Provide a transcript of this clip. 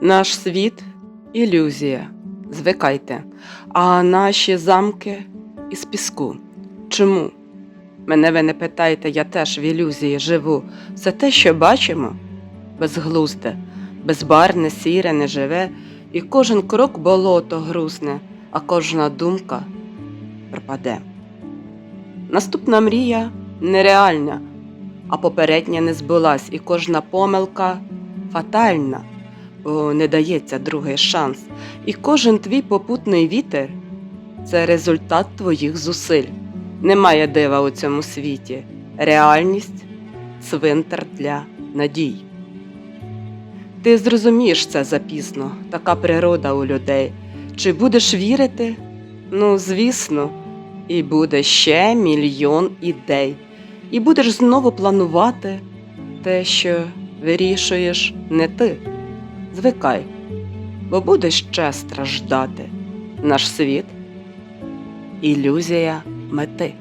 Наш світ ілюзія. Звикайте. А наші замки із піску. Чому? Мене ви не питайте, я теж в ілюзії живу. Все те, що бачимо, безглузде, безбарне, сіре, неживе, і кожен крок болото грузне, а кожна думка пропаде. Наступна мрія нереальна, а попередня не збулась, і кожна помилка фатальна, не дається другий шанс. І кожен твій попутний вітер це результат твоїх зусиль. Немає дива у цьому світі. Реальність цвинтар для надій. Ти зрозумієш це запізно, така природа у людей. Чи будеш вірити? Ну, звісно, і буде ще мільйон ідей. І будеш знову планувати те, що вирішуєш не ти. Звикай, бо будеш ще страждати. Наш світ ілюзія мети.